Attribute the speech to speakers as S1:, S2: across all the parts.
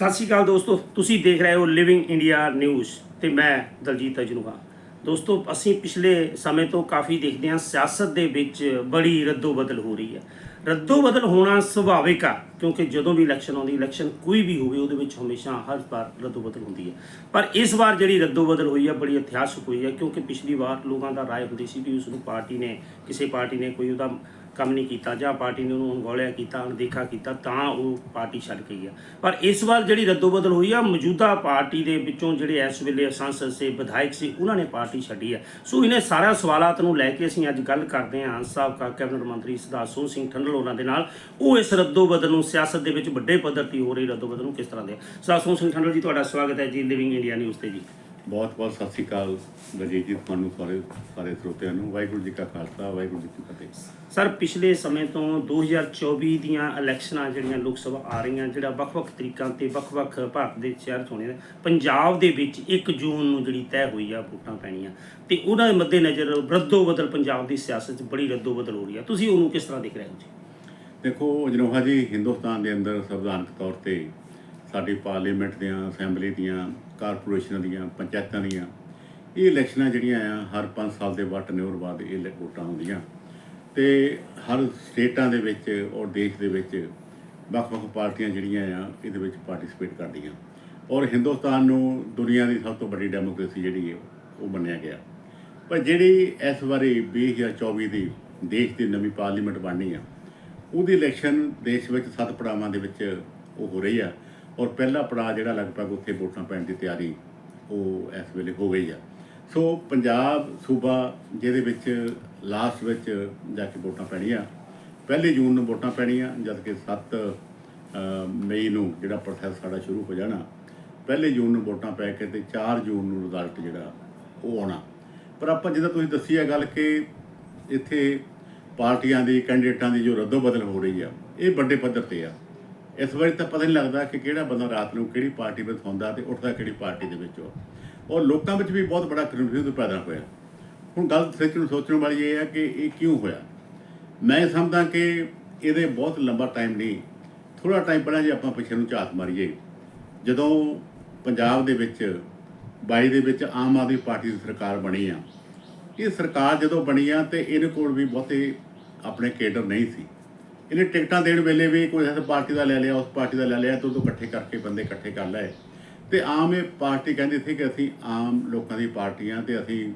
S1: ਸਤਿ ਸ਼੍ਰੀ ਅਕਾਲ ਦੋਸਤੋ, ਤੁਸੀਂ ਦੇਖ ਰਹੇ ਹੋ ਲਿਵਿੰਗ ਇੰਡੀਆ ਨਿਊਜ਼ ਤੇ ਮੈਂ ਦਲਜੀਤ ਅਜਨੂਹਾ ਦੋਸਤੋ, ਅਸੀਂ ਪਿਛਲੇ ਸਮੇਂ ਤੋਂ ਕਾਫੀ ਦੇਖਦੇ ਹਾਂ, ਸਿਆਸਤ ਦੇ ਵਿੱਚ ਬੜੀ ਰੱਦੋ ਬਦਲ ਹੋ ਰਹੀ ਹੈ। ਰੱਦੋ ਬਦਲ ਹੋਣਾ ਸੁਭਾਵਿਕ ਆ, ਕਿਉਂਕਿ ਜਦੋਂ ਵੀ ਇਲੈਕਸ਼ਨ ਆਉਂਦੀ ਇਲੈਕਸ਼ਨ ਕੋਈ ਵੀ ਹੋਵੇ, ਉਹਦੇ ਵਿੱਚ ਹਮੇਸ਼ਾ ਹਰ ਵਾਰ ਰੱਦੋ ਬਦਲ ਹੁੰਦੀ ਹੈ। ਪਰ ਇਸ ਵਾਰ ਜਿਹੜੀ ਰੱਦੋ ਬਦਲ ਹੋਈ ਹੈ, ਬੜੀ ਇਤਿਹਾਸਕ ਹੋਈ ਹੈ, ਕਿਉਂਕਿ ਪਿਛਲੀ ਵਾਰ ਲੋਕਾਂ ਦਾ ਰਾਏ ਹੁੰਦੀ ਸੀ ਵੀ ਉਸ ਨੂੰ ਪਾਰਟੀ ਨੇ, ਕਿਸੇ ਪਾਰਟੀ ਨੇ ਕੋਈ ਉਹਦਾ ਕੰਮ ਨਹੀਂ ਕੀਤਾ ਜਾਂ ਪਾਰਟੀ ਨੇ ਉਹਨੂੰ ਅਣਗੌਲਿਆ ਕੀਤਾ, ਅਣਦੇਖਾ ਕੀਤਾ, ਤਾਂ ਉਹ ਪਾਰਟੀ ਛੱਡ ਗਈ ਆ ਪਰ ਇਸ ਵਾਰ ਜਿਹੜੀ ਰੱਦੋਬਦਲ ਹੋਈ ਆ, ਮੌਜੂਦਾ ਪਾਰਟੀ ਦੇ ਵਿੱਚੋਂ ਜਿਹੜੇ ਇਸ ਵੇਲੇ ਸੰਸਦ ਸੇ, ਵਿਧਾਇਕ ਸੀ, ਉਹਨਾਂ ਨੇ ਪਾਰਟੀ ਛੱਡੀ ਆ। ਸੋ ਇਹਨੇ ਸਾਰਾ ਸਵਾਲਾਤ ਨੂੰ ਲੈ ਕੇ ਅਸੀਂ ਅੱਜ ਗੱਲ ਕਰਦੇ ਹਾਂ। ਹੰਸ ਸਾਹਿਬ ਕਾ, ਕੈਬਨਿਟ ਮੰਤਰੀ ਸਰਦਾਰ ਸਿੰਘ ਠੰਡਲ ਉਹਨਾਂ ਦੇ ਨਾਲ। ਉਹ ਇਸ ਰੱਦੋਬਦਲ ਨੂੰ ਸਿਆਸਤ ਦੇ ਵਿੱਚ ਵੱਡੇ ਪੱਧਰ ਤੇ ਹੋ ਰਹੀ ਰੱਦੋਬਦਲ ਨੂੰ ਕਿਸ ਤਰ੍ਹਾਂ ਦੇ ਸਰਦਾਰ ਸਿੰਘ ਠੰਡਲ ਜੀ, ਤੁਹਾਡਾ ਸਵਾਗਤ ਹੈ ਜੀ ਲਿਵਿੰਗ ਇੰਡੀਆ ਨਿਊਜ਼ ਤੇ ਜੀ।
S2: ਬਹੁਤ ਬਹੁਤ ਸਤਿ ਸ੍ਰੀ ਅਕਾਲ ਦਲਜੀਤ ਜੀ ਤੁਹਾਨੂੰ ਸਾਰੇ ਸਾਰੇ ਸਰੋਤਿਆਂ ਨੂੰ। ਵਾਹਿਗੁਰੂ ਜੀ ਕਾ ਖਾਲਸਾ ਵਾਹਿਗੁਰੂ ਜੀ ਕੀ ਫਤਿਹ।
S1: ਸਰ ਪਿਛਲੇ ਸਮੇਂ ਤੋਂ 2024 ਦੀਆਂ ਇਲੈਕਸ਼ਨਾਂ ਜਿਹੜੀਆਂ ਲੋਕ ਸਭਾ ਆ ਰਹੀਆਂ ਜਿਹੜਾ ਵੱਖ-ਵੱਖ ਤਰੀਕਾਂ ਤੇ ਵੱਖ-ਵੱਖ ਭਾਰਤ ਦੇ ਸ਼ਹਿਰ ਹੋਣੇ ਪੰਜਾਬ ਦੇ ਵਿੱਚ 1 ਜੂਨ ਨੂੰ ਜਿਹੜੀ ਤੈਅ ਹੋਈ ਆ ਵੋਟਾਂ ਪੈਣੀਆਂ। ਤੇ ਉਹਨਾਂ ਦੇ ਮੱਦੇਨਜ਼ਰ ਰੱਦੋ ਬਦਲ ਪੰਜਾਬ ਦੀ ਸਿਆਸਤ 'ਚ ਬੜੀ ਰੱਦੋ ਬਦਲ ਹੋ ਰਹੀ ਆ। ਤੁਸੀਂ ਉਹਨੂੰ ਕਿਸ ਤਰ੍ਹਾਂ ਦੇਖ ਰਹੇ ਹੋ ਜੀ?
S2: ਦੇਖੋ ਜਨੋਹਾ ਜੀ ਹਿੰਦੁਸਤਾਨ ਦੇ ਅੰਦਰ ਸੰਵਿਧਾਨਕ ਤੌਰ ਤੇ ਸਾਡੀ ਪਾਰਲੀਮੈਂਟ ਦੀਆਂ, ਅਸੈਂਬਲੀ ਦੀਆਂ, ਕਾਰਪੋਰੇਸ਼ਨਾਂ ਦੀਆਂ, ਪੰਚਾਇਤਾਂ ਦੀਆਂ, ਇਹ ਇਲੈਕਸ਼ਨਾਂ ਜਿਹੜੀਆਂ ਆ, ਹਰ 5 ਸਾਲ ਦੇ ਵੱਟ ਨਿਉਰ ਬਾਅਦ ਇਹ ਲੈ- ਵੋਟਾਂ ਹੁੰਦੀਆਂ ਤੇ ਹਰ ਸਟੇਟਾਂ ਦੇ ਵਿੱਚ ਔਰ ਦੇਸ਼ ਦੇ ਵਿੱਚ ਵੱਖ-ਵੱਖ ਪਾਰਟੀਆਂ ਜਿਹੜੀਆਂ ਆ, ਇਹਦੇ ਵਿੱਚ ਪਾਰਟਿਸਿਪੇਟ ਕਰਦੀਆਂ। ਔਰ ਹਿੰਦੁਸਤਾਨ ਨੂੰ ਦੁਨੀਆ ਦੀ ਸਭ ਤੋਂ ਵੱਡੀ ਡੈਮੋਕ੍ਰੇਸੀ ਜਿਹੜੀ ਹੈ, ਉਹ ਮੰਨਿਆ ਗਿਆ। ਪਰ ਜਿਹੜੀ ਇਸ ਵਾਰੀ 2024 ਦੀ ਦੇਸ਼ ਦੀ ਨਵੀਂ ਪਾਰਲੀਮੈਂਟ ਬਣਨੀ ਆ, ਉਹਦੀ ਇਲੈਕਸ਼ਨ ਦੇਸ਼ ਵਿੱਚ ਸੱਤ ਪੜਾਵਾਂ ਦੇ ਵਿੱਚ ਉਹ ਹੋ ਰਹੀ ਆ। ਔਰ ਪਹਿਲਾ ਪੜਾਅ ਜਿਹੜਾ ਲਗਭਗ ਉੱਥੇ ਵੋਟਾਂ ਪੈਣ ਦੀ ਤਿਆਰੀ ਉਹ ਇਸ ਵੇਲੇ ਹੋ ਗਈ ਆ। ਸੋ ਪੰਜਾਬ ਸੂਬਾ ਜਿਹਦੇ ਵਿੱਚ ਲਾਸਟ ਵਿੱਚ ਜਾ ਕੇ ਵੋਟਾਂ ਪੈਣੀਆਂ, ਪਹਿਲੀ ਜੂਨ ਨੂੰ ਵੋਟਾਂ ਪੈਣੀਆਂ, ਜਦ ਕਿ 7 ਮਈ ਨੂੰ ਜਿਹੜਾ ਪ੍ਰੋਸੈਸ ਸਾਡਾ ਸ਼ੁਰੂ ਹੋ ਜਾਣਾ, ਪਹਿਲੇ ਜੂਨ ਨੂੰ ਵੋਟਾਂ ਪੈ ਕੇ ਤੇ 4 ਜੂਨ ਨੂੰ ਰਿਜ਼ਲਟ ਜਿਹੜਾ ਉਹ ਆਉਣਾ। ਪਰ ਆਪਾਂ ਜਿੱਦਾਂ ਤੁਸੀਂ ਦੱਸੀ ਆ ਗੱਲ ਕਿ ਇੱਥੇ ਪਾਰਟੀਆਂ ਦੀ ਕੈਂਡੀਡੇਟਾਂ ਦੀ ਜੋ ਰੱਦੋ ਬਦਲ ਹੋ ਰਹੀ ਆ, ਇਹ ਵੱਡੇ ਪੱਧਰ ਤੇ ਆ। ਇਸ ਵਾਰੀ ਤਾਂ ਪਤਾ ਨਹੀਂ ਲੱਗਦਾ ਕਿ ਕਿਹੜਾ ਬੰਦਾ ਰਾਤ ਨੂੰ ਕਿਹੜੀ ਪਾਰਟੀ ਵਿੱਚ ਹੁੰਦਾ ਤੇ ਉੱਠਦਾ ਕਿਹੜੀ ਪਾਰਟੀ ਦੇ ਵਿੱਚੋਂ ਔਰ ਲੋਕਾਂ ਵਿੱਚ ਵੀ ਬਹੁਤ ਬੜਾ ਕਨਫਿਊਜ਼ਨ ਪੈਦਾ ਹੋਇਆ। ਹੁਣ ਗੱਲ ਸੱਚ ਨੂੰ ਸੋਚਣ ਵਾਲੀ ਇਹ ਹੈ ਕਿ ਇਹ ਕਿਉਂ ਹੋਇਆ? ਮੈਂ ਸਮਝਦਾ ਕਿ ਇਹਦੇ ਬਹੁਤ ਲੰਬਾ ਟਾਈਮ ਨਹੀਂ ਥੋੜਾ ਟਾਈਮ ਪਹਿਲਾਂ ਜੇ ਆਪਾਂ ਪਿੱਛੇ ਨੂੰ ਝਾਤ ਮਾਰੀਏ, ਜਦੋਂ ਪੰਜਾਬ ਦੇ ਵਿੱਚ 22 ਦੇ ਵਿੱਚ ਆਮ ਆਦਮੀ ਪਾਰਟੀ ਦੀ ਸਰਕਾਰ ਬਣੀ ਆ। ਇਹ ਸਰਕਾਰ ਜਦੋਂ ਬਣੀ ਆ ਤੇ ਇਹਦੇ ਕੋਲ ਵੀ ਬਹੁਤੇ ਆਪਣੇ ਕੇਡਰ ਨਹੀਂ ਸੀ। ਇਹਨੇ ਟਿਕਟਾਂ ਦੇਣ ਵੇਲੇ ਵੀ ਕੋਈ ਇਸ ਪਾਰਟੀ ਦਾ ਲੈ ਲਿਆ, ਉਸ ਪਾਰਟੀ ਦਾ ਲੈ ਲਿਆ ਤੋਂ ਤੋਂ ਇਕੱਠੇ ਕਰਕੇ ਬੰਦੇ ਇਕੱਠੇ ਕਰ ਲਏ। ਤੇ ਆਮ ਇਹ ਪਾਰਟੀ ਕਹਿੰਦੀ ਸੀ ਕਿ ਅਸੀਂ ਆਮ ਲੋਕਾਂ ਦੀ ਪਾਰਟੀਆਂ ਤੇ ਅਸੀਂ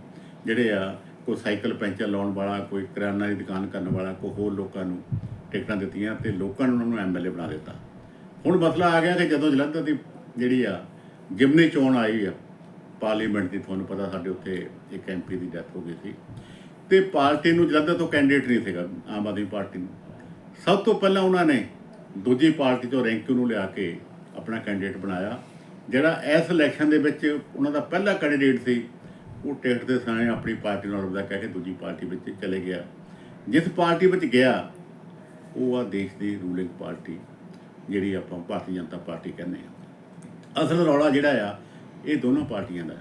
S2: ਜਿਹੜੇ ਆ, ਕੋਈ ਸਾਈਕਲ ਪੈਂਚਰ ਲਾਉਣ ਵਾਲਾ, ਕੋਈ ਕਿਰਾਨਾ ਦੀ ਦੁਕਾਨ ਕਰਨ ਵਾਲਾ, ਕੋਈ ਹੋਰ ਲੋਕਾਂ ਨੂੰ ਟਿਕਟਾਂ ਦਿੱਤੀਆਂ ਤੇ ਲੋਕਾਂ ਨੇ ਉਹਨਾਂ ਨੂੰ ਐਮਐਲਏ ਬਣਾ ਦਿੱਤਾ। ਹੁਣ ਮਸਲਾ ਆ ਗਿਆ ਕਿ ਜਦੋਂ ਜਲੰਧਰ ਦੀ ਜਿਹੜੀ ਆ ਜਿਮਨੀ ਚੋਣ ਆਈ ਆ, ਪਾਰਲੀਮੈਂਟ ਦੀ, ਤੁਹਾਨੂੰ ਪਤਾ ਸਾਡੇ ਉੱਥੇ ਇੱਕ ਐਮਪੀ ਦੀ ਡੈਥ ਹੋ ਗਈ ਸੀ। ਤੇ ਪਾਰਟੀ ਨੂੰ ਜਲੰਧਰ ਤੋਂ ਕੈਂਡੀਡੇਟ ਨਹੀਂ ਸੀਗਾ, ਆਮ ਆਦਮੀ ਪਾਰਟੀ ਨੂੰ। ਸਭ ਤੋਂ ਪਹਿਲਾਂ ਉਹਨਾਂ ਨੇ ਦੂਜੀ ਪਾਰਟੀ ਤੋਂ ਰੈਂਕਿਊ ਨੂੰ ਲਿਆ ਕੇ ਆਪਣਾ ਕੈਂਡੀਡੇਟ ਬਣਾਇਆ, ਜਿਹੜਾ ਇਸ ਇਲੈਕਸ਼ਨ ਦੇ ਵਿੱਚ ਉਹਨਾਂ ਦਾ ਪਹਿਲਾ ਕੈਂਡੀਡੇਟ ਸੀ, ਉਹ ਟਿਕਟ ਦੇ ਸਾਹਮਣੇ ਆਪਣੀ ਪਾਰਟੀ ਨਾਲ ਉਹਦਾ ਕਹਿ ਕੇ ਦੂਜੀ ਪਾਰਟੀ ਵਿੱਚ ਚਲੇ ਗਿਆ। ਜਿਸ ਪਾਰਟੀ ਵਿੱਚ ਗਿਆ, ਉਹ ਆ ਦੇਸ਼ ਦੀ ਰੂਲਿੰਗ ਪਾਰਟੀ, ਜਿਹੜੀ ਆਪਾਂ ਭਾਰਤੀ ਜਨਤਾ ਪਾਰਟੀ ਕਹਿੰਦੇ ਆ ਅਸਲ ਰੌਲਾ ਜਿਹੜਾ ਆ, ਇਹ ਦੋਨੋਂ ਪਾਰਟੀਆਂ ਦਾ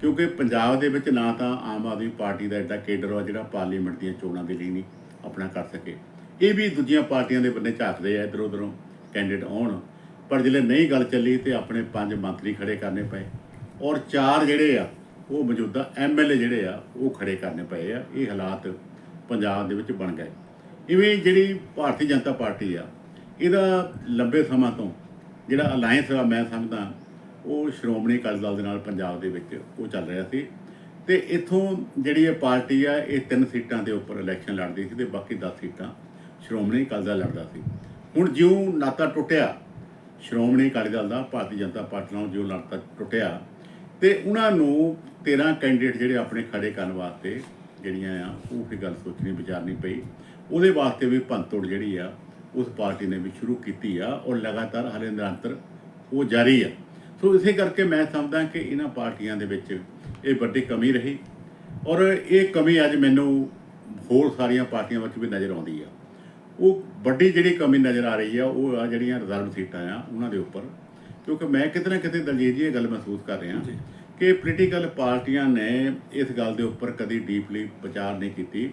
S2: ਕਿਉਂਕਿ ਪੰਜਾਬ ਦੇ ਵਿੱਚ ਨਾ ਤਾਂ ਆਮ ਆਦਮੀ ਪਾਰਟੀ ਦਾ ਐਡਾ ਕੇਡਰ ਆ ਜਿਹੜਾ ਪਾਰਲੀਮੈਂਟ ਦੀਆਂ ਚੋਣਾਂ ਦੇ ਲਈ ਨਹੀਂ ਆਪਣਾ ਕਰ ਸਕੇ। ਇਹ ਵੀ ਦੂਜੀਆਂ ਪਾਰਟੀਆਂ ਦੇ ਬੰਨੇ ਝਾਕਦੇ ਆ ਇਧਰ ਉਧਰੋਂ ਕੈਂਡੀਡੇਟ ਆਉਣ। ਪਰ ਜਿਹੜੇ ਨਹੀਂ ਗੱਲ ਚੱਲੀ ਤੇ ਆਪਣੇ ਪੰਜ ਮੰਤਰੀ ਖੜੇ ਕਰਨੇ ਪਏ। ਔਰ ਚਾਰ ਜਿਹੜੇ ਆ, ਉਹ ਮੌਜੂਦਾ ਐਮਐਲਏ ਜਿਹੜੇ ਆ, ਉਹ ਖੜੇ ਕਰਨੇ ਪਏ ਆ। ਇਹ ਹਾਲਾਤ ਪੰਜਾਬ ਦੇ ਵਿੱਚ ਬਣ ਗਏ। ਇਵੇਂ ਜਿਹੜੀ ਭਾਰਤੀ ਜਨਤਾ ਪਾਰਟੀ ਆ, ਇਹਦਾ ਲੰਬੇ ਸਮਾਂ ਤੋਂ ਜਿਹੜਾ ਅਲਾਈਅੰਸ ਆ, ਮੈਂ ਸਮਝਦਾ, ਉਹ ਸ਼੍ਰੋਮਣੀ ਅਕਾਲੀ ਦਲ ਦੇ ਨਾਲ ਪੰਜਾਬ ਦੇ ਵਿੱਚ ਉਹ ਚੱਲ ਰਿਹਾ ਸੀ। ਤੇ ਇੱਥੋਂ ਜਿਹੜੀ ਇਹ ਪਾਰਟੀ ਆ, ਇਹ ਤਿੰਨ ਸੀਟਾਂ ਦੇ ਉੱਪਰ ਇਲੈਕਸ਼ਨ ਲੜਦੀ ਸੀ ਤੇ ਬਾਕੀ 10 ਸੀਟਾਂ ਸ਼੍ਰੋਮਣੀ ਅਕਾਲੀ ਦਲ ਲੜਦਾ ਸੀ। ਹੁਣ ਜਿਉਂ ਨਾਤਾ ਟੁੱਟਿਆ, ਸ਼੍ਰੋਮਣੀ ਅਕਾਲੀ ਦਲ ਦਾ, ਭਾਰਤੀ ਜਨਤਾ ਪਾਰਟੀ ਨਾਲ ਜਿਉਂ ਨਾਤਾ ਟੁੱਟਿਆ, ਤੇ ਉਹਨਾਂ ਨੂੰ 13 ਕੈਂਡੀਡੇਟ ਜਿਹੜੇ ਆਪਣੇ ਖੜੇ ਕਰਨ ਵਾਸਤੇ ਜਿਹੜੀਆਂ ਆ, ਉਹ ਫਿਰ ਗੱਲ ਸੋਚਣੀ, ਵਿਚਾਰਨੀ ਪਈ। ਉਹਦੇ ਵਾਸਤੇ ਵੀ ਭੰਤੋੜ ਜਿਹੜੀ ਆ, ਉਸ ਪਾਰਟੀ ਨੇ ਵੀ ਸ਼ੁਰੂ ਕੀਤੀ ਆ, ਔਰ ਲਗਾਤਾਰ ਹਲੇ ਨਿਰੰਤਰ ਉਹ ਜਾਰੀ ਆ। ਸੋ ਇਸੇ ਕਰਕੇ ਮੈਂ ਸਮਝਦਾ ਕਿ ਇਹਨਾਂ ਪਾਰਟੀਆਂ ਦੇ ਵਿੱਚ ਇਹ ਵੱਡੀ ਕਮੀ ਰਹੀ, ਔਰ ਇਹ ਕਮੀ ਅੱਜ ਮੈਨੂੰ ਹੋਰ ਸਾਰੀਆਂ ਪਾਰਟੀਆਂ ਵਿੱਚ ਵੀ ਨਜ਼ਰ ਆਉਂਦੀ ਆ। ਉਹ ਵੱਡੀ ਜਿਹੜੀ ਕਮੀ ਨਜ਼ਰ ਆ ਰਹੀ ਆ ਉਹ ਆ ਜਿਹੜੀਆਂ ਰਿਜ਼ਰਵ ਸੀਟਾਂ ਆ ਉਹਨਾਂ ਦੇ ਉੱਪਰ। ਕਿਉਂਕਿ ਮੈਂ ਕਿਤੇ ਨਾ ਕਿਤੇ ਦਲਜੀਤ ਜੀ ਇਹ ਗੱਲ ਮਹਿਸੂਸ ਕਰ ਰਿਹਾ ਕਿ ਪੋਲੀਟੀਕਲ ਪਾਰਟੀਆਂ ਨੇ ਇਸ ਗੱਲ ਦੇ ਉੱਪਰ ਕਦੀ ਡੀਪਲੀ ਵਿਚਾਰ ਨਹੀਂ ਕੀਤੀ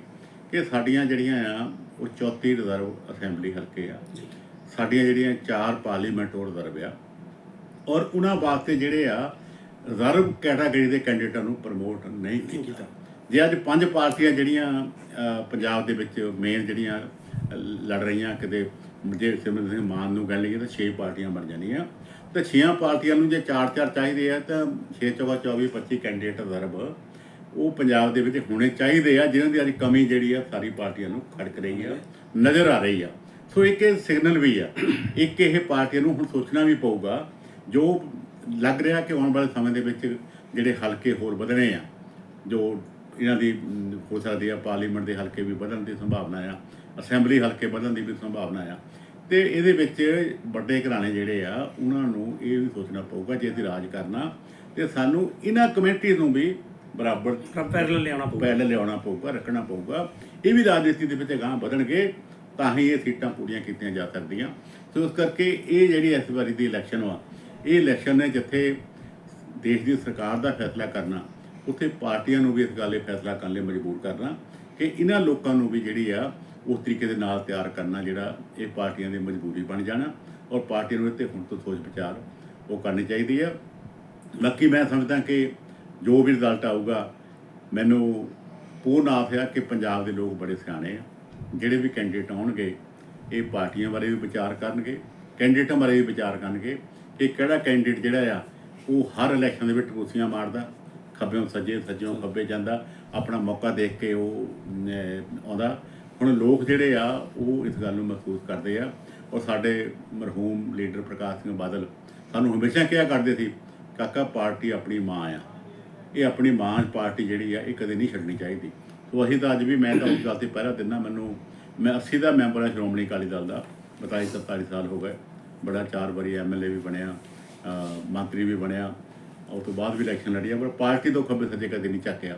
S2: ਕਿ ਸਾਡੀਆਂ ਜਿਹੜੀਆਂ ਆ ਉਹ 34 ਰਿਜ਼ਰਵ ਅਸੈਂਬਲੀ ਹਲਕੇ ਆ। ਸਾਡੀਆਂ ਜਿਹੜੀਆਂ ਚਾਰ ਪਾਰਲੀਮੈਂਟ ਉਹ ਰਿਜ਼ਰਵ ਆ। ਔਰ ਉਹਨਾਂ ਵਾਸਤੇ ਜਿਹੜੇ ਆ ਰਿਜ਼ਰਵ ਕੈਟਾਗਰੀ ਦੇ ਕੈਂਡੀਡੇਟਾਂ ਨੂੰ ਪ੍ਰਮੋਟ ਨਹੀਂ ਕੀਤਾ। ਜੇ ਅੱਜ ਪੰਜ ਪਾਰਟੀਆਂ ਜਿਹੜੀਆਂ ਪੰਜਾਬ ਦੇ ਵਿੱਚ ਮੇਨ ਜਿਹੜੀਆਂ ਲੜ ਰਹੀਆਂ ਕਿਤੇ, ਜੇ ਸਿਮਰਨ ਸਿੰਘ ਮਾਨ ਨੂੰ ਗੱਲ ਲਈਏ ਤਾਂ 6 ਪਾਰਟੀਆਂ ਬਣ ਜਾਣੀਆਂ। ਤੇ 6 ਪਾਰਟੀਆਂ ਨੂੰ ਜੇ 4-4 ਚਾਹੀਦੇ ਆ ਤਾਂ 6 ਚੌਗਾ 24 25 ਕੈਂਡੀਡੇਟ ਰਿਜ਼ਰਵ, ਉਹ ਪੰਜਾਬ ਦੇ ਵਿੱਚ ਹੋਣੇ ਚਾਹੀਦੇ ਆ ਜਿਹਨਾਂ ਦੀ ਅੱਜ ਕਮੀ ਜਿਹੜੀ ਆ ਸਾਰੀ ਪਾਰਟੀਆਂ ਨੂੰ ਖੜਕ ਰਹੀ ਆ, ਨਜ਼ਰ ਆ ਰਹੀ ਆ। ਸੋ ਇੱਕ ਇਹ ਸਿਗਨਲ ਵੀ ਆ, ਇੱਕ ਇਹ ਪਾਰਟੀਆਂ ਨੂੰ ਹੁਣ ਸੋਚਣਾ ਵੀ ਪਊਗਾ, ਜੋ ਲੱਗ ਰਿਹਾ ਕਿ ਆਉਣ ਵਾਲੇ ਸਮੇਂ ਦੇ ਵਿੱਚ ਜਿਹੜੇ ਹਲਕੇ ਹੋਰ ਵਧਣੇ ਆ, ਜੋ ਇਹਨਾਂ ਦੀ, ਹੋ ਸਕਦੀ ਆ ਪਾਰਲੀਮੈਂਟ ਦੇ ਹਲਕੇ ਵੀ ਵਧਣ ਦੀ ਸੰਭਾਵਨਾ ਆ ਅਸੈਂਬਲੀ ਹਲਕੇ ਵਧਣ ਦੀ ਵੀ ਸੰਭਾਵਨਾ ਆ। ਤੇ ਇਹਦੇ ਵਿੱਚ ਵੱਡੇ ਘਰਾਣੇ ਜਿਹੜੇ ਆ ਉਹਨਾਂ ਨੂੰ ਇਹ ਵੀ ਸੋਚਣਾ ਪਊਗਾ ਜੇ ਅਸੀਂ ਰਾਜ ਕਰਨਾ ਤੇ ਸਾਨੂੰ ਇਹਨਾਂ ਕਮੇਟੀ ਨੂੰ ਵੀ ਬਰਾਬਰ
S1: ਪੈਰਲ ਲਿਆਉਣਾ ਪਊਗਾ।
S2: ਪਹਿਲ ਲਿਆਉਣਾ ਪਊਗਾ ਰੱਖਣਾ ਪਊਗਾ। ਇਹ ਵੀ ਰਾਜਨੀਤੀ ਦੇ ਵਿੱਚ ਅਗਾਂਹ ਵਧਣਗੇ ਤਾਂ ਹੀ ਇਹ ਸੀਟਾਂ ਪੂਰੀਆਂ ਕੀਤੀਆਂ ਜਾ ਸਕਦੀਆਂ। ਸੋ ਇਸ ਕਰਕੇ ਇਹ ਜਿਹੜੀ ਇਸ ਵਾਰੀ ਦੀ ਇਲੈਕਸ਼ਨ ਵਾ ਇਹ ਇਲੈਕਸ਼ਨ ਹੈ ਜਿੱਥੇ ਦੇਸ਼ ਦੀ ਸਰਕਾਰ ਦਾ ਫੈਸਲਾ ਕਰਨਾ ਉੱਥੇ ਪਾਰਟੀਆਂ ਨੂੰ ਵੀ ਇਸ ਗੱਲ 'ਤੇ ਫੈਸਲਾ ਕਰਨ ਲਈ ਮਜਬੂਰ ਕਰਨਾ। ਕਿ ਇਹਨਾਂ ਲੋਕਾਂ ਨੂੰ ਵੀ ਜਿਹੜੀ ਆ ਉਸ ਤਰੀਕੇ ਦੇ ਨਾਲ ਤਿਆਰ ਕਰਨਾ, ਜਿਹੜਾ ਇਹ ਪਾਰਟੀਆਂ ਦੀ ਮਜਬੂਰੀ ਬਣ ਜਾਣਾ ਔਰ ਪਾਰਟੀ ਨੂੰ ਇੱਥੇ ਹੁਣ ਤੋਂ ਸੋਚ ਵਿਚਾਰ ਉਹ ਕਰਨੀ ਚਾਹੀਦੀ ਆ। ਬਾਕੀ ਮੈਂ ਸਮਝਦਾ ਕਿ ਜੋ ਵੀ ਰਿਜ਼ਲਟ ਆਊਗਾ, ਮੈਨੂੰ ਪੂਰਨ ਆਸ ਹੈ ਕਿ ਪੰਜਾਬ ਦੇ ਲੋਕ ਬੜੇ ਸਿਆਣੇ ਆ। ਜਿਹੜੇ ਵੀ ਕੈਂਡੀਡੇਟ ਆਉਣਗੇ, ਇਹ ਪਾਰਟੀਆਂ ਬਾਰੇ ਵੀ ਵਿਚਾਰ ਕਰਨਗੇ ਕੈਂਡੀਡੇਟਾਂ ਬਾਰੇ ਵੀ ਵਿਚਾਰ ਕਰਨਗੇ ਕਿ ਕਿਹੜਾ ਕੈਂਡੀਡੇਟ ਜਿਹੜਾ ਆ, ਉਹ ਹਰ ਇਲੈਕਸ਼ਨ ਦੇ ਵਿੱਚ ਕੁਰਸੀਆਂ ਮਾਰਦਾ, ਖੱਬਿਓਂ ਸੱਜੇ, ਸੱਜਿਓਂ ਖੱਬੇ ਜਾਂਦਾ ਆਪਣਾ ਮੌਕਾ ਦੇਖ ਕੇ ਉਹ ਆਉਂਦਾ। ਹੁਣ ਲੋਕ ਜਿਹੜੇ ਆ, ਉਹ ਇਸ ਗੱਲ ਨੂੰ ਮਹਿਸੂਸ ਕਰਦੇ ਆ ਔਰ ਸਾਡੇ ਮਰਹੂਮ ਲੀਡਰ ਪ੍ਰਕਾਸ਼ ਸਿੰਘ ਬਾਦਲ ਸਾਨੂੰ ਹਮੇਸ਼ਾ ਕਿਹਾ ਕਰਦੇ ਸੀ, ਕਾਕਾ, ਪਾਰਟੀ ਆਪਣੀ ਮਾਂ ਆ। ਇਹ ਆਪਣੀ ਮਾਂ ਪਾਰਟੀ ਜਿਹੜੀ ਆ, ਇਹ ਕਦੇ ਨਹੀਂ ਛੱਡਣੀ ਚਾਹੀਦੀ। ਸੋ ਅਸੀਂ ਤਾਂ ਅੱਜ ਵੀ ਮੈਂ ਤਾਂ ਉਸ ਗੱਲ ਤੇ ਪਹਿਰਾ ਦਿੰਦਾ, ਮੈਨੂੰ, ਮੈਂ 80 ਦਾ ਮੈਂਬਰ ਹਾਂ ਸ਼੍ਰੋਮਣੀ ਅਕਾਲੀ ਦਲ ਦਾ 42 47 ਸਾਲ ਹੋ ਗਏ। ਬੜਾ ਚਾਰ ਵਾਰੀ ਐਮਐਲਏ ਵੀ ਬਣਿਆ ਮੰਤਰੀ ਵੀ ਬਣਿਆ। ਉਸ ਤੋਂ ਬਾਅਦ ਵੀ ਇਲੈਕਸ਼ਨ ਲੜਿਆ ਪਰ ਪਾਰਟੀ ਤੋਂ ਖੱਬੇ ਸੱਜੇ ਕਦੇ ਨਹੀਂ ਚੱਕਿਆ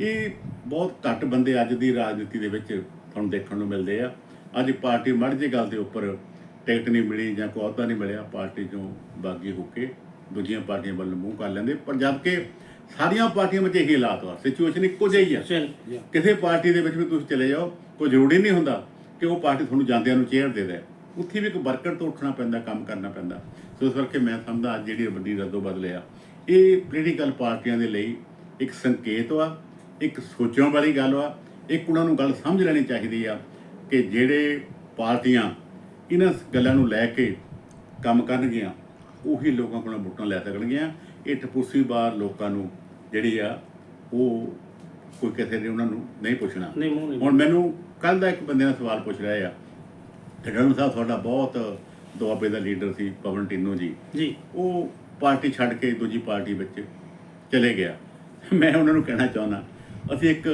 S2: ਇਹ ਬਹੁਤ ਘੱਟ ਬੰਦੇ ਅੱਜ ਦੀ ਰਾਜਨੀਤੀ ਦੇ ਵਿੱਚ ਤੁਹਾਨੂੰ ਦੇਖਣ ਨੂੰ ਮਿਲਦੇ ਆ। ਅੱਜ ਪਾਰਟੀ ਮੜ ਜੇ ਗੱਲ ਦੇ ਉੱਪਰ ਟਿਕਟ ਨਹੀਂ ਮਿਲੀ ਜਾਂ ਕੋਈ ਅਹੁਦਾ ਨਹੀਂ ਮਿਲਿਆ ਪਾਰਟੀ ਚੋਂ ਬਾਗੀ ਹੋ ਕੇ ਦੂਜੀਆਂ ਪਾਰਟੀਆਂ ਵੱਲ ਮੂੰਹ ਕਰ ਲੈਂਦੇ। ਪਰ ਜਦ ਕਿ ਸਾਰੀਆਂ ਪਾਰਟੀਆਂ ਵਿੱਚ ਇਹੀ ਹਾਲਾਤ ਵਾ ਸਿਚੁਏਸ਼ਨ ਇੱਕੋ ਜਿਹੀ ਆ। ਕਿਸੇ ਪਾਰਟੀ ਦੇ ਵਿੱਚ ਵੀ ਤੁਸੀਂ ਚਲੇ ਜਾਓ ਕੋਈ ਜ਼ਰੂਰੀ ਨਹੀਂ ਹੁੰਦਾ ਕਿ ਉਹ ਪਾਰਟੀ ਤੁਹਾਨੂੰ ਜਾਂਦਿਆਂ ਨੂੰ ਚੇਅਰ ਦੇ ਦੇ ਉੱਥੇ ਵੀ ਇੱਕ ਵਰਕਰ ਤੋਂ ਉੱਠਣਾ ਪੈਂਦਾ ਕੰਮ ਕਰਨਾ ਪੈਂਦਾ। ਸੋ ਇਸ ਕਰਕੇ ਮੈਂ ਸਮਝਦਾ ਅੱਜ ਜਿਹੜੀ ਵੱਡੀ ਰੱਦੋ ਬਦਲਿਆ ਇਹ ਪੋਲੀਟੀਕਲ ਪਾਰਟੀਆਂ ਦੇ ਲਈ ਇੱਕ ਸੰਕੇਤ ਵਾ ਇੱਕ ਸੋਚਣ ਵਾਲੀ ਗੱਲ ਵਾ ਇੱਕ ਉਹਨਾਂ ਨੂੰ ਗੱਲ ਸਮਝ ਲੈਣੀ ਚਾਹੀਦੀ ਆ ਕਿ ਜਿਹੜੇ ਪਾਰਟੀਆਂ ਇਹਨਾਂ ਗੱਲਾਂ ਨੂੰ ਲੈ ਕੇ ਕੰਮ ਕਰਨਗੀਆਂ ਉਹੀ ਲੋਕਾਂ ਕੋਲੋਂ ਵੋਟਾਂ ਲੈ ਸਕਣਗੀਆਂ। ਇਹ ਟਪੂਸੀ ਬਾਰ ਲੋਕਾਂ ਨੂੰ ਜਿਹੜੀ ਆ ਉਹ ਕੋਈ ਕਿਸੇ ਨੇ ਉਹਨਾਂ ਨੂੰ ਨਹੀਂ ਪੁੱਛਣਾ। ਹੁਣ ਮੈਨੂੰ ਕੱਲ ਦਾ ਇੱਕ ਬੰਦੇ ਨੇ ਸਵਾਲ ਪੁੱਛ ਰਿਹਾ ਆ। ਗਰਮ ਸਾਹਿਬ ਤੁਹਾਡਾ ਬਹੁਤ ਦੁਆਬੇ ਦਾ ਲੀਡਰ ਸੀ ਪਵਨ ਟਿੰਨੋ ਜੀ।
S1: ਜੀ।
S2: ਉਹ ਪਾਰਟੀ ਛੱਡ ਕੇ ਦੂਜੀ ਪਾਰਟੀ ਵਿੱਚ ਚਲੇ ਗਿਆ। ਮੈਂ ਉਹਨਾਂ ਨੂੰ ਕਹਿਣਾ ਚਾਹੁੰਦਾ ਅਸੀਂ ਇੱਕ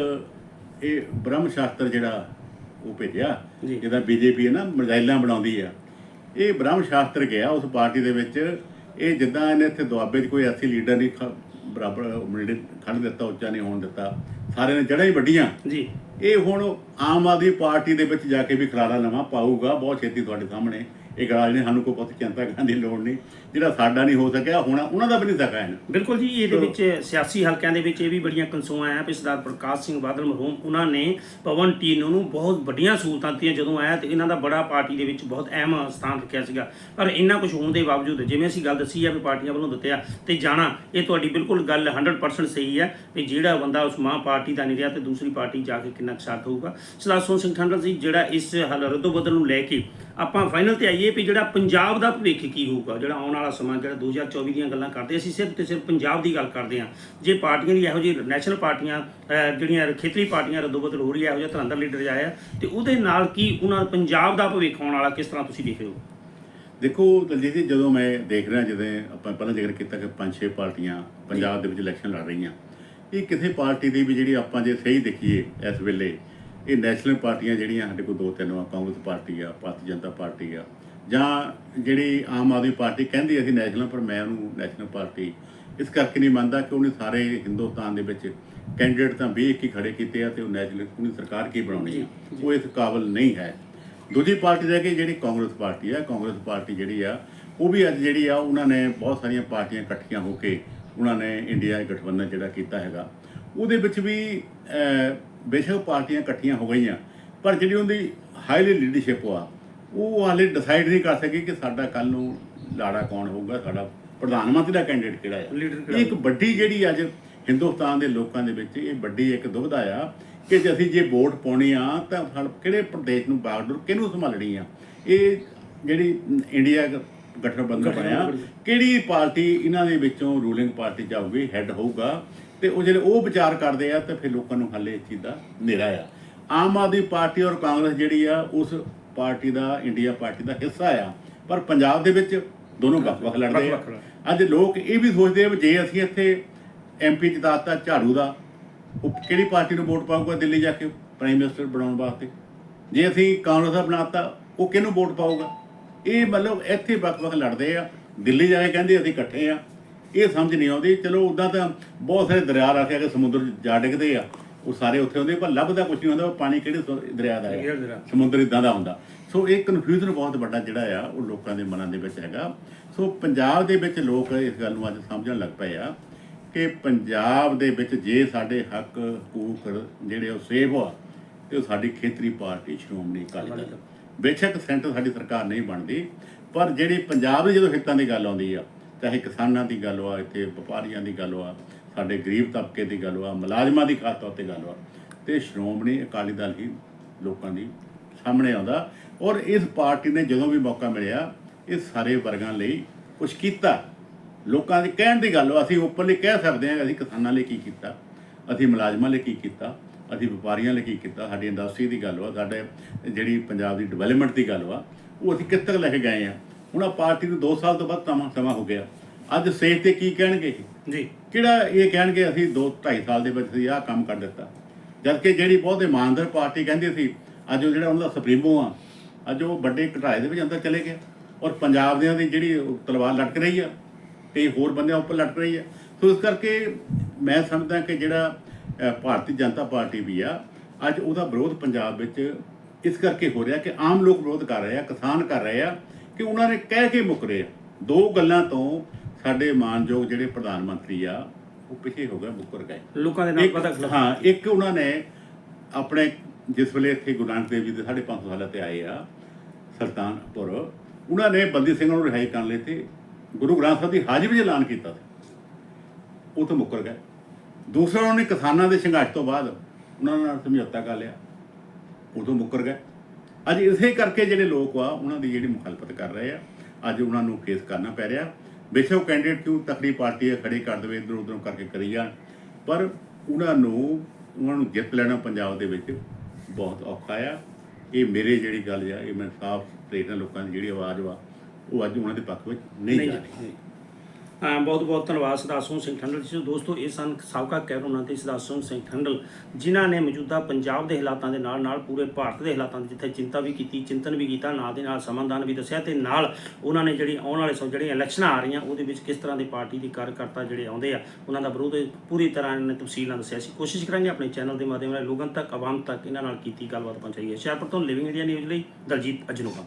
S2: ਇਹ ਬ੍ਰਹਮ ਸ਼ਾਸਤਰ ਜਿਹੜਾ ਉਹ ਭੇਜਿਆ। ਜਿਹਦਾ ਬੀਜੇਪੀ ਹੈ ਨਾ ਮਿਜ਼ਾਈਲਾਂ ਬਣਾਉਂਦੀ ਆ। ਇਹ ਬ੍ਰਹਮ ਸ਼ਾਸਤਰ ਗਿਆ ਉਸ ਪਾਰਟੀ ਦੇ ਵਿੱਚ ਇਹ ਜਿੱਦਾਂ ਇਹਨੇ ਇੱਥੇ ਦੁਆਬੇ 'ਚ ਕੋਈ ਐਸੀ ਲੀਡਰ ਨਹੀਂ ਬਰਾਬਰ ਖੜ ਦਿੱਤਾ ਉੱਚਾ ਨਹੀਂ ਹੋਣ ਦਿੱਤਾ। ਸਾਰਿਆਂ ਨੇ ਜੜ੍ਹਾਂ ਹੀ ਵੱਡੀਆਂ
S1: ਜੀ।
S2: ਇਹ ਹੁਣ ਆਮ ਆਦਮੀ ਪਾਰਟੀ ਦੇ ਵਿੱਚ ਜਾ ਕੇ ਵੀ ਖਲਾਰਾ ਨਵਾਂ ਪਾਊਗਾ ਬਹੁਤ ਛੇਤੀ ਤੁਹਾਡੇ ਸਾਹਮਣੇ। ਇਹ ਗੱਲ ਨਹੀਂ ਸਾਨੂੰ ਕੋਈ ਬਹੁਤ ਚਿੰਤਾ ਕਰਨ ਦੀ ਲੋੜ ਨਹੀਂ। ਜਿਹੜਾ ਸਾਡਾ ਨਹੀਂ ਹੋ ਸਕਿਆ ਹੁਣ ਉਹਨਾਂ ਦਾ ਵੀ ਨਹੀਂ ਸਕਾ
S1: ਬਿਲਕੁਲ ਜੀ ਇਹਦੇ ਵਿੱਚ ਸਿਆਸੀ ਹਲਕਿਆਂ ਦੇ ਵਿੱਚ ਇਹ ਵੀ ਬੜੀਆਂ ਕਨਸੂਆਂ ਆ ਵੀ ਸਰਦਾਰ ਪ੍ਰਕਾਸ਼ ਸਿੰਘ ਬਾਦਲ ਮਰਹੂਮ ਉਹਨਾਂ ਨੇ ਪਵਨ ਟੀਨੋ ਨੂੰ ਬਹੁਤ ਵੱਡੀਆਂ ਸਹੂਲਤਾਂ ਦਿੱਤੀਆਂ ਜਦੋਂ ਆਇਆ ਤੇ ਇਹਨਾਂ ਦਾ ਬੜਾ ਪਾਰਟੀ ਦੇ ਵਿੱਚ ਬਹੁਤ ਅਹਿਮ ਸਥਾਨ ਰੱਖਿਆ ਸੀਗਾ। ਪਰ ਇੰਨਾ ਕੁਝ ਹੋਣ ਦੇ ਬਾਵਜੂਦ ਜਿਵੇਂ ਅਸੀਂ ਗੱਲ ਦੱਸੀ ਆ ਵੀ ਪਾਰਟੀਆਂ ਵੱਲੋਂ ਦਿੱਤੇ ਆ ਤੇ ਜਾਣਾ ਇਹ ਤੁਹਾਡੀ ਬਿਲਕੁਲ ਗੱਲ 100% ਸਹੀ ਹੈ ਵੀ ਜਿਹੜਾ ਬੰਦਾ ਉਸ ਮਾਂ ਪਾਰਟੀ ਦਾ ਨਹੀਂ ਰਿਹਾ ਤੇ ਦੂਸਰੀ ਪਾਰਟੀ ਜਾ ਕੇ ਕਿੰਨਾ ਸਾਥ ਹੋਊਗਾ ਸਰਦਾਰ ਸੋਹਣ ਸਿੰਘ ਠੰਡਲ ਜੀ ਜਿਹੜਾ ਇਸ ਹਲ ਰੱਦੋ ਬਦਲ ਨੂੰ ਲੈ ਕੇ ਆਪਾਂ ਫਾਈਨਲ ਤੇ ਆਈਏ ਵੀ ਜਿਹੜਾ ਪੰਜਾਬ ਦਾ ਭਵਿੱਖ ਕੀ ਹੋਊਗਾ, ਜਿਹੜਾ ਆਉਣ ਵਾਲਾ ਸਮਾਂ, ਜਿਹੜਾ 2024 ਦੀਆਂ ਗੱਲਾਂ ਕਰਦੇ ਅਸੀਂ, ਸਿਰਫ ਤੇ ਸਿਰਫ ਪੰਜਾਬ ਦੀ ਗੱਲ ਕਰਦੇ ਹਾਂ। ਜੇ ਪਾਰਟੀਆਂ ਦੀ ਇਹੋ ਜਿਹੀ ਨੈਸ਼ਨਲ ਪਾਰਟੀਆਂ ਜਿਹੜੀਆਂ ਖੇਤਰੀ ਪਾਰਟੀਆਂ ਰੱਦੋ ਹੋ ਰਹੀ ਹੈ, ਇਹੋ ਜਿਹਾ ਧਰੰਦਰ ਲੀਡਰ ਆਇਆ, ਤੇ ਉਹਦੇ ਨਾਲ ਕੀ ਉਹਨਾਂ ਪੰਜਾਬ ਦਾ ਭਵਿੱਖ ਆਉਣ ਵਾਲਾ ਕਿਸ ਤਰ੍ਹਾਂ ਤੁਸੀਂ ਦੇਖ ਰਹੇ ਹੋ?
S2: ਦੇਖੋ ਦਲਜੀਤ ਜੀ, ਜਦੋਂ ਮੈਂ ਦੇਖ ਰਿਹਾ ਜਦੋਂ ਆਪਾਂ ਪਹਿਲਾਂ ਜ਼ਿਕਰ ਕੀਤਾ ਕਿ ਪੰਜ ਛੇ ਪਾਰਟੀਆਂ ਪੰਜਾਬ ਦੇ ਵਿੱਚ ਇਲੈਕਸ਼ਨ ਲੜ ਰਹੀਆਂ, ਇਹ ਕਿਸੇ ਪਾਰਟੀ ਦੀ ਵੀ ਜਿਹੜੀ ਆਪਾਂ ਜੇ ਸਹੀ ਦੇਖੀਏ ਇਸ ਵੇਲੇ ਇਹ ਨੈਸ਼ਨਲ ਪਾਰਟੀਆਂ ਜਿਹੜੀਆਂ ਸਾਡੇ ਕੋਲ ਦੋ ਤਿੰਨ ਆ ਕਾਂਗਰਸ ਪਾਰਟੀ ਆ ਭਾਰਤੀ ਜਨਤਾ ਪਾਰਟੀ ਆ। ਜਾਂ ਜਿਹੜੀ ਆਮ ਆਦਮੀ ਪਾਰਟੀ ਕਹਿੰਦੀ ਅਸੀਂ ਨੈਸ਼ਨਲ ਪਰ ਮੈਂ ਉਹਨੂੰ ਨੈਸ਼ਨਲ ਪਾਰਟੀ ਇਸ ਕਰਕੇ ਨਹੀਂ ਮੰਨਦਾ ਕਿ ਉਹਨੇ ਸਾਰੇ ਹਿੰਦੁਸਤਾਨ ਦੇ ਵਿੱਚ ਕੈਂਡੀਡੇਟ ਤਾਂ 20 ਹੀ ਖੜੇ ਕੀਤੇ ਆ ਤੇ ਉਹ ਨੈਸ਼ਨਲ ਉਹਨੇ ਸਰਕਾਰ ਕੀ ਬਣਾਉਣੀ ਆ? ਉਹ ਇਸ ਕਾਬਲ ਨਹੀਂ ਹੈ। ਦੂਜੀ ਪਾਰਟੀ ਰਹਿ ਗਈ ਜਿਹੜੀ ਕਾਂਗਰਸ ਪਾਰਟੀ ਆ। ਕਾਂਗਰਸ ਪਾਰਟੀ ਜਿਹੜੀ ਆ ਉਹ ਵੀ ਅੱਜ ਜਿਹੜੀ ਆ ਉਹਨਾਂ ਨੇ ਬਹੁਤ ਸਾਰੀਆਂ ਪਾਰਟੀਆਂ ਇਕੱਠੀਆਂ ਹੋ ਕੇ ਉਹਨਾਂ ਨੇ ਇੰਡੀਆ ਗਠਬੰਧਨ ਜਿਹੜਾ ਕੀਤਾ ਹੈਗਾ। ਉਹਦੇ ਵਿੱਚ ਵੀ ਬੇਸ਼ੱਕ ਪਾਰਟੀਆਂ ਇਕੱਠੀਆਂ ਹੋ ਗਈਆਂ ਪਰ ਜਿਹੜੀ ਉਹਦੀ ਹਾਈਲੀ ਲੀਡਰਸ਼ਿਪ ਆ ਉਹ ਹਾਲੇ ਡਿਸਾਈਡ ਨਹੀਂ ਕਰ ਸਕੀ ਕਿ ਸਾਡਾ ਕੱਲ ਨੂੰ ਲਾੜਾ ਕੌਣ ਹੋਊਗਾ ਸਾਡਾ ਪ੍ਰਧਾਨ ਮੰਤਰੀ ਦਾ ਕੈਂਡੀਡੇਟ ਕਿਹੜਾ
S1: ਲੀਡਰ ਕਿਹੜਾ
S2: ਇਹ ਇੱਕ ਵੱਡੀ ਜਿਹੜੀ ਅੱਜ ਹਿੰਦੁਸਤਾਨ ਦੇ ਲੋਕਾਂ ਦੇ ਵਿੱਚ ਇਹ ਵੱਡੀ ਇੱਕ ਦੁਬਿਧਾ ਆ ਕਿ ਜੇ ਅਸੀਂ ਜੇ ਵੋਟ ਪਾਉਣੀ ਆ ਤਾਂ ਕਿਹੜੇ ਪ੍ਰਦੇਸ਼ ਨੂੰ ਬਾਗਡੋਰ ਕਿਹਨੂੰ ਸੰਭਾਲਣੀ ਆ? ਇਹ ਜਿਹੜੀ ਇੰਡੀਆ ਗਠਬੰਧਨ ਬਣਿਆ ਕਿਹੜੀ ਪਾਰਟੀ ਇਹਨਾਂ ਦੇ ਵਿੱਚੋਂ ਰੂਲਿੰਗ ਪਾਰਟੀ ਚ ਆਊਗੀ ਹੈੱਡ ਹੋਊਗਾ ਤੇ ਉਹ ਜਿਹੜੇ ਉਹ ਵਿਚਾਰ ਕਰਦੇ ਆ ਤੇ ਫਿਰ ਲੋਕਾਂ ਨੂੰ ਹਾਲੇ ਇਸ ਚੀਜ਼ ਦਾ ਹਨੇਰਾ ਆ। ਆਮ ਆਦਮੀ ਪਾਰਟੀ ਔਰ ਕਾਂਗਰਸ ਜਿਹੜੀ ਆ ਉਸ ਪਾਰਟੀ ਦਾ ਇੰਡੀਆ ਪਾਰਟੀ ਦਾ ਹਿੱਸਾ ਆ। ਪਰ ਪੰਜਾਬ ਦੇ ਵਿੱਚ ਦੋਨੋਂ ਵੱਖ-ਵੱਖ ਲੜਦੇ ਆ। ਅੱਜ ਲੋਕ ਇਹ ਵੀ ਸੋਚਦੇ ਆ ਵੀ ਜੇ ਅਸੀਂ ਇੱਥੇ ਐਮਪੀ ਜਿਤਾਤਾ ਝਾੜੂ ਦਾ ਉਹ ਕਿਹੜੀ ਪਾਰਟੀ ਨੂੰ ਵੋਟ ਪਾਊਗਾ ਦਿੱਲੀ ਜਾ ਕੇ ਪ੍ਰਾਈਮ ਮਿਨਿਸਟਰ ਬਣਾਉਣ ਵਾਸਤੇ? ਜੇ ਅਸੀਂ ਕਾਂਗਰਸ ਦਾ ਬਣਾਤਾ ਉਹ ਕਿਹਨੂੰ ਵੋਟ ਪਾਊਗਾ? ਇਹ ਮਤਲਬ ਇੱਥੇ ਵੱਖ-ਵੱਖ ਲੜਦੇ ਆ। ਦਿੱਲੀ ਜਾ ਕੇ ਕਹਿੰਦੇ ਅਸੀਂ ਇਕੱਠੇ ਆ। ਇਹ ਸਮਝ ਨਹੀਂ ਆਉਂਦੀ। ਚਲੋ ਉਦਾਂ ਤਾਂ ਬਹੁਤ ਸਾਰੇ ਦਰਿਆ ਰੱਖਿਆ ਕਿ ਸਮੁੰਦਰ ਜਾ ਡਿੱਗਦੇ ਆ। ਉਹ ਸਾਰੇ ਉੱਥੇ ਹੁੰਦੇ ਪਰ ਲੱਭਦਾ ਕੁਝ ਨਹੀਂ ਹੁੰਦਾ ਉਹ ਪਾਣੀ ਕਿਹੜੇ ਦਰਿਆ ਦਾ ਹੈ? ਸਮੁੰਦਰ ਇਦਾਂ ਦਾ ਹੁੰਦਾ। ਸੋ ਇਹ ਕਨਫਿਊਜ਼ਨ ਬਹੁਤ ਵੱਡਾ ਜਿਹੜਾ ਆ ਉਹ ਲੋਕਾਂ ਦੇ ਮਨਾਂ ਦੇ ਵਿੱਚ ਹੈਗਾ। ਸੋ ਪੰਜਾਬ ਦੇ ਵਿੱਚ ਲੋਕ ਇਸ ਗੱਲ ਨੂੰ ਅੱਜ ਸਮਝਣ ਲੱਗ ਪਏ ਆ ਕਿ ਪੰਜਾਬ ਦੇ ਵਿੱਚ ਜੇ ਸਾਡੇ ਹੱਕ ਹਕੂਕ ਜਿਹੜੇ ਉਹ ਸੇਵ ਹੋਆ ਤੇ ਉਹ ਸਾਡੀ ਖੇਤਰੀ ਪਾਰਟੀ ਸ਼੍ਰੋਮਣੀ ਅਕਾਲੀ ਦਲ। ਬੇਸ਼ੱਕ ਸੈਂਟਰ ਸਾਡੀ ਸਰਕਾਰ ਨਹੀਂ ਬਣਦੀ ਪਰ ਜਿਹੜੀ ਪੰਜਾਬ ਦੇ ਜਦੋਂ ਹਿੱਤਾਂ ਦੀ ਗੱਲ ਆਉਂਦੀ ਆ ਚਾਹੇ ਕਿਸਾਨਾਂ ਦੀ ਗੱਲ ਵਾ ਇੱਥੇ ਵਪਾਰੀਆਂ ਦੀ ਗੱਲ ਵਾ ਸਾਡੇ ਗਰੀਬ ਤਬਕੇ ਦੀ ਗੱਲ ਵਾ ਮੁਲਾਜ਼ਮਾਂ ਦੀ ਖਾਸ ਤੌਰ ਤੇ ਗੱਲ ਵਾ ਤੇ ਸ਼੍ਰੋਮਣੀ ਅਕਾਲੀ ਦਲ ਹੀ ਲੋਕਾਂ ਦੀ ਸਾਹਮਣੇ ਆਉਂਦਾ। ਔਰ ਇਸ ਪਾਰਟੀ ਨੇ ਜਦੋਂ ਵੀ ਮੌਕਾ ਮਿਲਿਆ, ਇਹ ਸਾਰੇ ਵਰਗਾਂ ਲਈ ਕੁਝ ਕੀਤਾ। ਲੋਕਾਂ ਦੇ ਕਹਿਣ ਦੀ ਗੱਲ ਵਾ ਅਸੀਂ ਓਪਨਲੀ ਕਹਿ ਸਕਦੇ ਹਾਂ ਅਸੀਂ ਕਿਸਾਨਾਂ ਲਈ ਕੀ ਕੀਤਾ, ਅਸੀਂ ਮੁਲਾਜ਼ਮਾਂ ਲਈ ਕੀ ਕੀਤਾ, ਅਸੀਂ ਵਪਾਰੀਆਂ ਲਈ ਕੀ ਕੀਤਾ। ਸਾਡੀ ਇੰਡਸਟਰੀ ਦੀ ਗੱਲ ਵਾ ਸਾਡੇ ਜਿਹੜੀ ਪੰਜਾਬ ਦੀ ਡਿਵੈਲਪਮੈਂਟ ਦੀ ਗੱਲ ਵਾ ਉਹ ਅਸੀਂ ਕਿੱਥੇ ਤੱਕ ਲੈ ਕੇ ਗਏ ਆ? ਆ ਪਾਰਟੀ ਨੂੰ 2 ਸਾਲ ਤੋਂ ਬਾਅਦ ਸਮਾਂ ਸਮਾਂ ਹੋ ਗਿਆ। ਅੱਜ ਸੇਜ ਤੇ ਕੀ ਕਹਿਣਗੇ?
S1: ਜੀ।
S2: ਕਿਹੜਾ ਇਹ ਕਹਿਣਗੇ ਅਸੀਂ 2 2.5 ਸਾਲ ਦੇ ਵਿੱਚ ਅਸੀਂ ਆਹ ਕੰਮ ਕਰ ਦਿੱਤਾ। ਜਦ ਕਿ ਜਿਹੜੀ ਬਹੁਤ ਇਮਾਨਦਾਰ ਪਾਰਟੀ ਕਹਿੰਦੀ ਸੀ ਅੱਜ ਉਹ ਜਿਹੜਾ ਉਹਨਾਂ ਦਾ ਸੁਪਰੀਮੋ ਆ ਅੱਜ ਉਹ ਵੱਡੇ ਘਟਾਏ ਦੇ ਵਿੱਚ ਅੰਦਰ ਚਲੇ ਗਿਆ। ਔਰ ਪੰਜਾਬ ਦਿਆਂ ਦੀ ਜਿਹੜੀ ਤਲਵਾਰ ਲਟਕ ਰਹੀ ਆ ਤੇ ਹੋਰ ਬੰਦਿਆਂ ਉੱਪਰ ਲਟਕ ਰਹੀ ਆ। ਸੋ ਇਸ ਕਰਕੇ ਮੈਂ ਸਮਝਦਾ ਕਿ ਜਿਹੜਾ ਭਾਰਤੀ ਜਨਤਾ ਪਾਰਟੀ ਵੀ ਆ ਅੱਜ ਉਹਦਾ ਵਿਰੋਧ ਪੰਜਾਬ ਵਿੱਚ ਇਸ ਕਰਕੇ ਹੋ ਰਿਹਾ ਕਿ ਆਮ ਲੋਕ ਵਿਰੋਧ ਕਰ ਰਹੇ ਆ ਕਿਸਾਨ ਕਰ ਰਹੇ ਆ ਕਿ ਉਹਨਾਂ ਨੇ ਕਹਿ ਕੇ ਮੁੱਕਰੇ ਆ। ਦੋ ਗੱਲਾਂ ਤੋਂ ਸਾਡੇ ਮਾਨਯੋਗ ਜਿਹੜੇ ਪ੍ਰਧਾਨ ਮੰਤਰੀ ਆ ਉਹ ਪਿੱਛੇ ਹੋ ਗਏ ਮੁੱਕਰ ਗਏ।
S1: ਲੋਕਾਂ ਦੇ ਨਾਲ ਪਤਾ
S2: ਹਾਂ ਇੱਕ ਉਹਨਾਂ ਨੇ ਆਪਣੇ ਜਿਸ ਵੇਲੇ ਇੱਥੇ ਗੁਰੂ ਨਾਨਕ ਦੇਵ ਜੀ ਦੇ 550 ਸਾਲਾਂ ਤੇ ਆਏ ਆ ਸੁਲਤਾਨਪੁਰ ਉਹਨਾਂ ਨੇ ਬੰਦੀ ਸਿੰਘਾਂ ਨੂੰ ਰਿਹਾਈ ਕਰਨ ਲਈ ਤੇ ਗੁਰੂ ਗ੍ਰੰਥ ਸਾਹਿਬ ਦੀ ਹਾਜ਼ਰੀ ਵਿੱਚ ਐਲਾਨ ਕੀਤਾ ਸੀ। ਉਹ ਤੋਂ ਮੁੱਕਰ ਗਏ। ਦੂਸਰਾ ਉਹਨਾਂ ਕਿਸਾਨਾਂ ਦੇ ਸੰਘਰਸ਼ ਤੋਂ ਬਾਅਦ ਉਹਨਾਂ ਨਾਲ ਸਮਝੌਤਾ ਕਰ ਲਿਆ। ਉਦੋਂ ਮੁੱਕਰ ਗਏ। ਅੱਜ ਇਸੇ ਕਰਕੇ ਜਿਹੜੇ ਲੋਕ ਆ ਉਹਨਾਂ ਦੀ ਜਿਹੜੀ ਮੁਖਾਲਫਤ ਕਰ ਰਹੇ ਆ ਅੱਜ ਉਹਨਾਂ ਨੂੰ ਫੇਸ ਕਰਨਾ ਪੈ ਰਿਹਾ। ਬੇਸ਼ੱਕ ਉਹ ਕੈਂਡੀਡੇਟ ਕਿਉਂ ਤਕੜੀ ਪਾਰਟੀ ਹੈ ਖੜੇ ਕਰ ਦੇਵੇ ਇਧਰ ਉਧਰ ਕਰਕੇ ਕਰੀ ਜਾਣ। ਪਰ ਉਹਨਾਂ ਨੂੰ ਉਹਨਾਂ ਨੂੰ ਜਿੱਤ ਲੈਣਾ ਪੰਜਾਬ ਦੇ ਵਿੱਚ ਬਹੁਤ ਔਖਾ ਆ। ਇਹ ਮੇਰੇ ਜਿਹੜੀ ਗੱਲ ਆ ਇਹ ਮੈਂ ਸਾਫ਼ ਨਾਲ ਲੋਕਾਂ ਦੀ ਜਿਹੜੀ ਆਵਾਜ਼ ਵਾ ਉਹ ਅੱਜ ਉਹਨਾਂ ਦੇ ਪੱਖ ਵਿੱਚ ਨਹੀਂ ਜਾ ਰਹੀ।
S1: ਬਹੁਤ ਬਹੁਤ ਧੰਨਵਾਦ ਸਰਦਾਰ ਸਿੰਘ ਠੰਡਲ ਜੀ ਦੋਸਤੋ, ਇਹ ਸਨ ਸਾਬਕਾ ਕੈਬਨਿਟ ਤੇ ਸਰਦਾਰ ਸਿੰਘ ਠੰਡਲ, ਜਿਨ੍ਹਾਂ ਨੇ ਮੌਜੂਦਾ ਪੰਜਾਬ ਦੇ ਹਾਲਾਤਾਂ ਦੇ ਨਾਲ ਨਾਲ ਪੂਰੇ ਭਾਰਤ ਦੇ ਹਾਲਾਤਾਂ ਦੀ ਜਿੱਥੇ ਚਿੰਤਾ ਵੀ ਕੀਤੀ, ਚਿੰਤਨ ਵੀ ਕੀਤਾ, ਨਾਲ ਦੇ ਨਾਲ ਸਮਾਧਾਨ ਵੀ ਦੱਸਿਆ ਤੇ ਨਾਲ ਉਹਨਾਂ ਨੇ ਜਿਹੜੀ ਆਉਣ ਵਾਲੇ ਸਮ, ਜਿਹੜੀਆਂ ਇਲੈਕਸ਼ਨਾਂ ਆ ਰਹੀਆਂ, ਉਹਦੇ ਵਿੱਚ ਕਿਸ ਤਰ੍ਹਾਂ ਦੇ ਪਾਰਟੀ ਦੀ ਕਾਰਜਕਰਤਾ ਜਿਹੜੇ ਆਉਂਦੇ ਆ, ਉਹਨਾਂ ਦਾ ਵਿਰੋਧ ਪੂਰੀ ਤਰ੍ਹਾਂ ਇਹਨਾਂ ਨੇ ਤਫਸੀਲ ਨਾਲ ਦੱਸਿਆ ਸੀ। ਕੋਸ਼ਿਸ਼ ਕਰਾਂਗੇ ਆਪਣੇ ਚੈਨਲ ਦੇ ਮਾਧਿਅਮ ਨਾਲ ਲੋਕਾਂ ਤੱਕ, ਆਵਾਮ ਤੱਕ ਇਹਨਾਂ ਨਾਲ ਕੀਤੀ ਗੱਲਬਾਤ ਪਹੁੰਚਾਈਏ। ਹੁਸ਼ਿਆਰਪੁਰ ਤੋਂ ਲਿਵਿੰਗ ਇੰਡੀਆ ਨਿਊਜ਼ ਲਈ ਦਲਜੀਤ ਅਜਨੂਹਾ